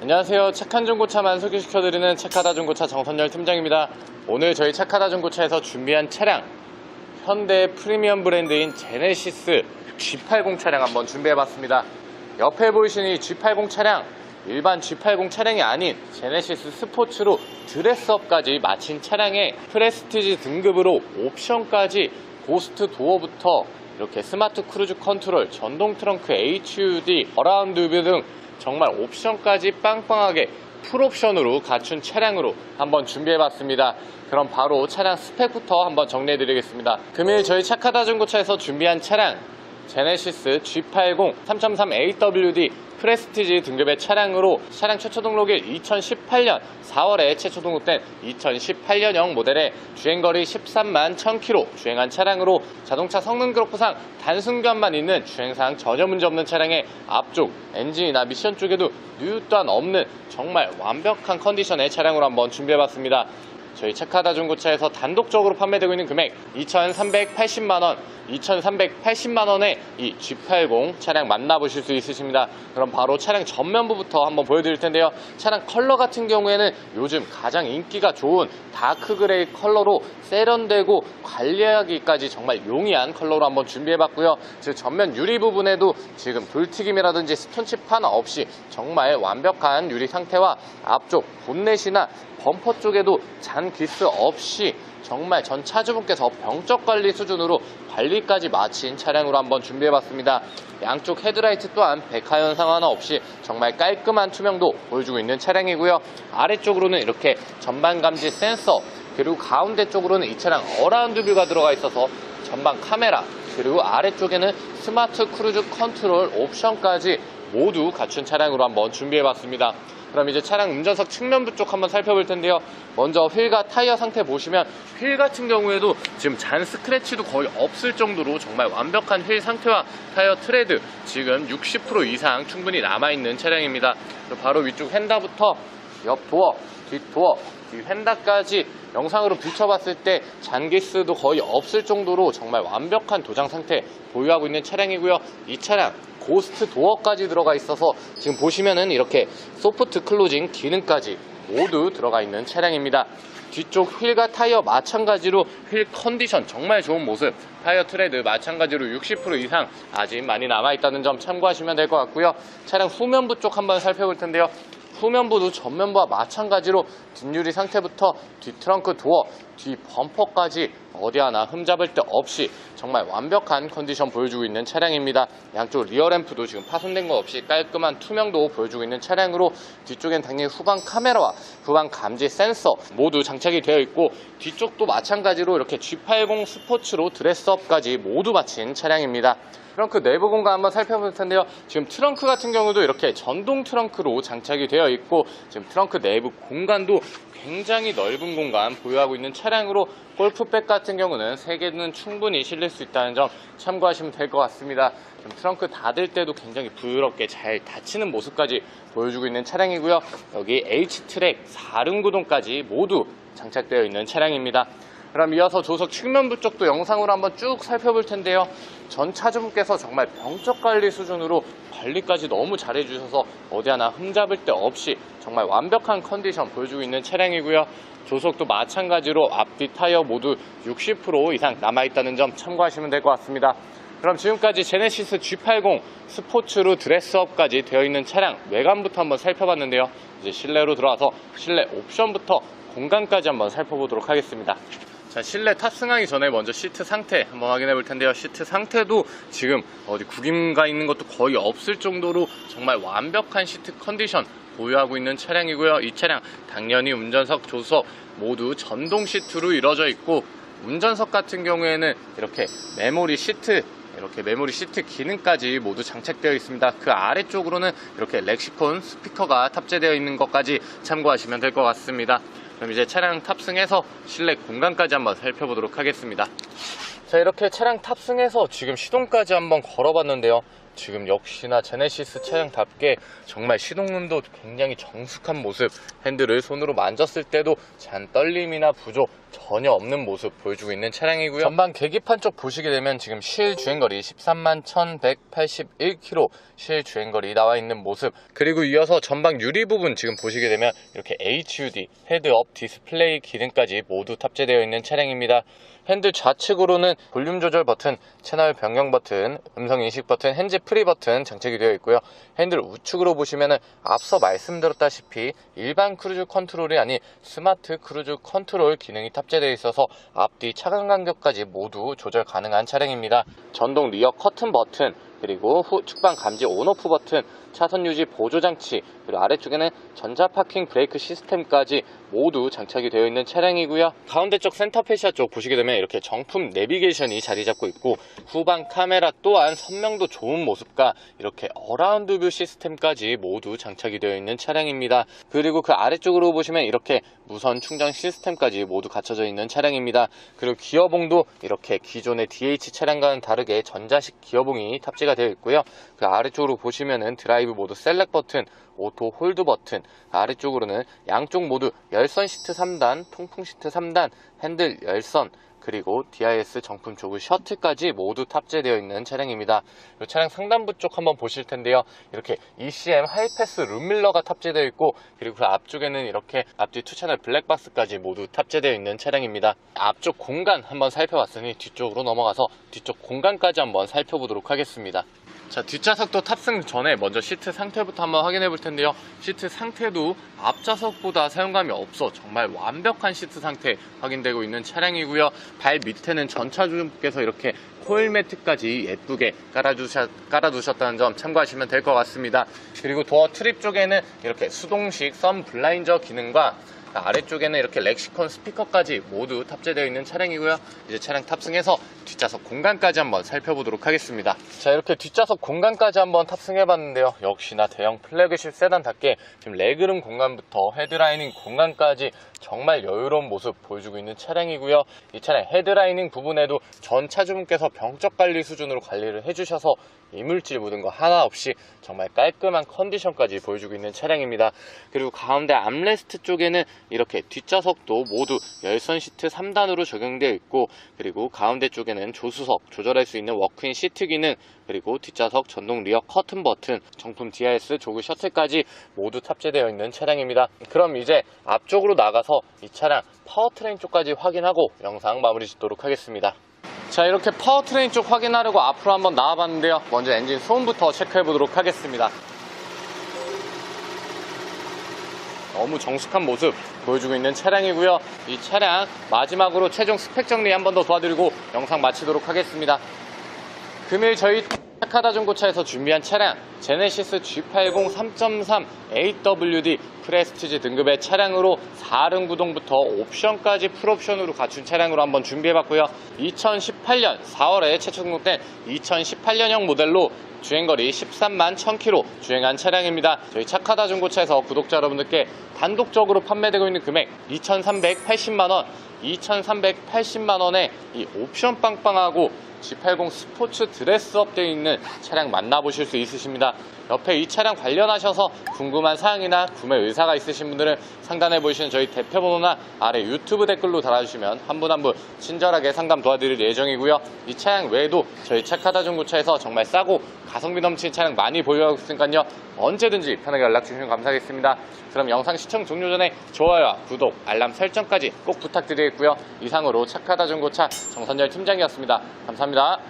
안녕하세요. 착한 중고차만 소개시켜드리는 착하다 중고차 정선열 팀장입니다. 오늘 저희 착하다 중고차에서 준비한 차량 현대 프리미엄 브랜드인 제네시스 G80 차량 한번 준비해봤습니다. 옆에 보이시는 이 G80 차량 일반 G80 차량이 아닌 제네시스 스포츠로 드레스업까지 마친 차량에 프레스티지 등급으로 옵션까지 고스트 도어부터 이렇게 스마트 크루즈 컨트롤, 전동 트렁크 HUD, 어라운드 뷰 등 정말 옵션까지 빵빵하게 풀옵션으로 갖춘 차량으로 한번 준비해봤습니다. 그럼 바로 차량 스펙부터 한번 정리해드리겠습니다. 금일 저희 착하다 중고차에서 준비한 차량 제네시스 G80 3.3 AWD 프레스티지 등급의 차량으로 차량 최초 등록일 2018년 4월에 최초 등록된 2018년형 모델의 주행거리 13만 1000km 주행한 차량으로 자동차 성능 기록부상 단순견만 있는 주행상 전혀 문제 없는 차량의 앞쪽 엔진이나 미션 쪽에도 뉴 또한 없는 정말 완벽한 컨디션의 차량으로 한번 준비해봤습니다. 저희 착하다 중고차에서 단독적으로 판매되고 있는 금액 2,380만원, 2,380만원의 이 G80 차량 만나보실 수 있으십니다. 그럼 바로 차량 전면부부터 한번 보여드릴 텐데요. 차량 컬러 같은 경우에는 요즘 가장 인기가 좋은 다크 그레이 컬러로 세련되고 관리하기까지 정말 용이한 컬러로 한번 준비해봤고요. 즉 전면 유리 부분에도 지금 불튀김이라든지 스톤칩 하나 없이 정말 완벽한 유리 상태와 앞쪽 본넷이나 범퍼 쪽에도 잔 기스 없이 정말 전 차주분께서 병적 관리 수준으로 관리까지 마친 차량으로 한번 준비해봤습니다. 양쪽 헤드라이트 또한 백화 현 상 하나 없이 정말 깔끔한 투명도 보여주고 있는 차량이고요. 아래쪽으로는 이렇게 전방 감지 센서 그리고 가운데 쪽으로는 이 차량 어라운드 뷰가 들어가 있어서 전방 카메라 그리고 아래쪽에는 스마트 크루즈 컨트롤 옵션까지 모두 갖춘 차량으로 한번 준비해봤습니다. 그럼 이제 차량 운전석 측면부 쪽 한번 살펴볼 텐데요. 먼저 휠과 타이어 상태 보시면 휠 같은 경우에도 지금 잔 스크래치도 거의 없을 정도로 정말 완벽한 휠 상태와 타이어 트레드 지금 60% 이상 충분히 남아있는 차량입니다. 바로 위쪽 휀다부터 옆 도어, 뒷 도어, 뒤 휀다까지 영상으로 비춰봤을 때 잔기스도 거의 없을 정도로 정말 완벽한 도장 상태 보유하고 있는 차량이고요. 이 차량 고스트 도어까지 들어가 있어서 지금 보시면은 이렇게 소프트 클로징 기능까지 모두 들어가 있는 차량입니다. 뒤쪽 휠과 타이어 마찬가지로 휠 컨디션 정말 좋은 모습. 타이어 트레드 마찬가지로 60% 이상 아직 많이 남아있다는 점 참고하시면 될 것 같고요. 차량 후면부 쪽 한번 살펴볼 텐데요 후면부도 전면부와 마찬가지로 뒷유리 상태부터 뒤 트렁크 도어, 뒤 범퍼까지 어디 하나 흠잡을 데 없이 정말 완벽한 컨디션 보여주고 있는 차량입니다. 양쪽 리어 램프도 지금 파손된 거 없이 깔끔한 투명도 보여주고 있는 차량으로 뒤쪽엔 당연히 후방 카메라와 후방 감지 센서 모두 장착이 되어 있고 뒤쪽도 마찬가지로 이렇게 G80 스포츠로 드레스업까지 모두 마친 차량입니다. 트렁크 내부 공간 한번 살펴볼 텐데요. 지금 트렁크 같은 경우도 이렇게 전동 트렁크로 장착이 되어 있고 지금 트렁크 내부 공간도 굉장히 넓은 공간 보유하고 있는 차량으로 골프백 같은 경우는 3개는 충분히 실릴 수 있다는 점 참고하시면 될 것 같습니다. 트렁크 닫을 때도 굉장히 부드럽게 잘 닫히는 모습까지 보여주고 있는 차량이고요. 여기 H트랙 4륜 구동까지 모두 장착되어 있는 차량입니다. 그럼 이어서 조석 측면부 쪽도 영상으로 한번 쭉 살펴볼 텐데요. 전 차주분께서 정말 병적 관리 수준으로 관리까지 너무 잘해주셔서 어디 하나 흠잡을 데 없이 정말 완벽한 컨디션 보여주고 있는 차량이고요. 조석도 마찬가지로 앞뒤 타이어 모두 60% 이상 남아있다는 점 참고하시면 될 것 같습니다. 그럼 지금까지 제네시스 G80 스포츠로 드레스업까지 되어 있는 차량 외관부터 한번 살펴봤는데요. 이제 실내로 들어와서 실내 옵션부터 공간까지 한번 살펴보도록 하겠습니다. 자, 실내 탑승하기 전에 먼저 시트 상태 한번 확인해 볼 텐데요. 시트 상태도 지금 어디 구김가 있는 것도 거의 없을 정도로 정말 완벽한 시트 컨디션 보유하고 있는 차량이고요. 이 차량 당연히 운전석, 조수석 모두 전동 시트로 이루어져 있고 운전석 같은 경우에는 이렇게 메모리 시트 이렇게 메모리 시트 기능까지 모두 장착되어 있습니다. 그 아래쪽으로는 이렇게 렉시폰 스피커가 탑재되어 있는 것까지 참고하시면 될 것 같습니다. 그럼 이제 차량 탑승해서 실내 공간까지 한번 살펴보도록 하겠습니다. 자 이렇게 차량 탑승해서 지금 시동까지 한번 걸어봤는데요. 지금 역시나 제네시스 차량답게 정말 시동음도 굉장히 정숙한 모습 핸들을 손으로 만졌을 때도 잔 떨림이나 부족 전혀 없는 모습 보여주고 있는 차량이고요. 전방 계기판 쪽 보시게 되면 지금 실 주행거리 13만 1181km 실 주행거리 나와 있는 모습 그리고 이어서 전방 유리 부분 지금 보시게 되면 이렇게 HUD 헤드업 디스플레이 기능까지 모두 탑재되어 있는 차량입니다. 핸들 좌측으로는 볼륨 조절 버튼, 채널 변경 버튼, 음성 인식 버튼, 핸즈 프리 버튼 장착이 되어 있고요. 핸들 우측으로 보시면은 앞서 말씀드렸다시피 일반 크루즈 컨트롤이 아닌 스마트 크루즈 컨트롤 기능이 탑재되어 있어서 앞뒤 차간 간격까지 모두 조절 가능한 차량입니다. 전동 리어 커튼 버튼, 그리고 후 측방 감지 온오프 버튼, 차선 유지 보조 장치, 그리고 아래쪽에는 전자 파킹 브레이크 시스템까지 모두 장착이 되어 있는 차량이고요. 가운데 쪽 센터 페시아 쪽 보시게 되면 이렇게 정품 내비게이션이 자리 잡고 있고 후방 카메라 또한 선명도 좋은 모습과 이렇게 어라운드 뷰 시스템까지 모두 장착이 되어 있는 차량입니다. 그리고 그 아래쪽으로 보시면 이렇게 무선 충전 시스템까지 모두 갖춰져 있는 차량입니다. 그리고 기어봉도 이렇게 기존의 DH 차량과는 다르게 전자식 기어봉이 탑재가 되어 있고요. 그 아래쪽으로 보시면은 드라이브 모드 셀렉 버튼, 오토 홀드 버튼, 아래쪽으로는 양쪽 모두 열선 시트 3단, 통풍 시트 3단, 핸들 열선, 그리고 DIS 정품 조그 셔틀까지 모두 탑재되어 있는 차량입니다. 이 차량 상단부 쪽 한번 보실 텐데요. 이렇게 ECM 하이패스 룸밀러가 탑재되어 있고 그리고 그 앞쪽에는 이렇게 앞뒤 투 채널 블랙박스까지 모두 탑재되어 있는 차량입니다. 앞쪽 공간 한번 살펴봤으니 뒤쪽으로 넘어가서 뒤쪽 공간까지 한번 살펴보도록 하겠습니다. 자 뒷좌석도 탑승 전에 먼저 시트 상태부터 한번 확인해 볼 텐데요. 시트 상태도 앞좌석보다 사용감이 없어 정말 완벽한 시트 상태 확인되고 있는 차량이고요. 발 밑에는 전차주분께서 이렇게 코일 매트까지 예쁘게 깔아두셨, 깔아두셨다는 점 참고하시면 될 것 같습니다. 그리고 도어 트립 쪽에는 이렇게 수동식 선 블라인저 기능과 아래쪽에는 이렇게 렉시콘 스피커까지 모두 탑재되어 있는 차량이고요. 이제 차량 탑승해서 뒷좌석 공간까지 한번 살펴보도록 하겠습니다. 자, 이렇게 뒷좌석 공간까지 한번 탑승해봤는데요. 역시나 대형 플래그십 세단답게 지금 레그룸 공간부터 헤드라이닝 공간까지 정말 여유로운 모습 보여주고 있는 차량이고요. 이 차량 헤드라이닝 부분에도 전 차주분께서 병적 관리 수준으로 관리를 해주셔서 이물질 묻은 거 하나 없이 정말 깔끔한 컨디션까지 보여주고 있는 차량입니다. 그리고 가운데 암레스트 쪽에는 이렇게 뒷좌석도 모두 열선 시트 3단으로 적용되어 있고 그리고 가운데 쪽에는 조수석 조절할 수 있는 워크인 시트 기능 그리고 뒷좌석 전동 리어 커튼 버튼 정품 DIS 조그 셔틀까지 모두 탑재되어 있는 차량입니다. 그럼 이제 앞쪽으로 나가서 이 차량 파워트레인 쪽까지 확인하고 영상 마무리 짓도록 하겠습니다. 자 이렇게 파워트레인 쪽 확인하려고 앞으로 한번 나와봤는데요. 먼저 엔진 소음부터 체크해 보도록 하겠습니다. 너무 정숙한 모습 보여주고 있는 차량이고요. 이 차량 마지막으로 최종 스펙 정리 한 번 더 도와드리고 영상 마치도록 하겠습니다. 금일 저희 타 카다 중고차에서 준비한 차량 제네시스 G80 3.3 AWD 프레스티지 등급의 차량으로 4륜 구동부터 옵션까지 풀옵션으로 갖춘 차량으로 한번 준비해봤고요 2018년 4월에 최초 등록된 2018년형 모델로 주행거리 13만 1000km 주행한 차량입니다. 저희 착하다 중고차에서 구독자 여러분들께 단독적으로 판매되고 있는 금액 2,380만원, 2,380만원에 이 옵션 빵빵하고 G80 스포츠 드레스업 되어 있는 차량 만나보실 수 있으십니다. 옆에 이 차량 관련하셔서 궁금한 사항이나 구매 의사가 있으신 분들은 상단에 보이시는 저희 대표 번호나 아래 유튜브 댓글로 달아주시면 한 분 한 분 친절하게 상담 도와드릴 예정이고요. 이 차량 외에도 저희 착하다 중고차에서 정말 싸고 가성비 넘치는 차량 많이 보유하고 있으니까요. 언제든지 편하게 연락 주시면 감사하겠습니다. 그럼 영상 시청 종료 전에 좋아요와 구독, 알람 설정까지 꼭 부탁드리겠고요. 이상으로 착하다 중고차 정선열 팀장이었습니다. 감사합니다. Sandra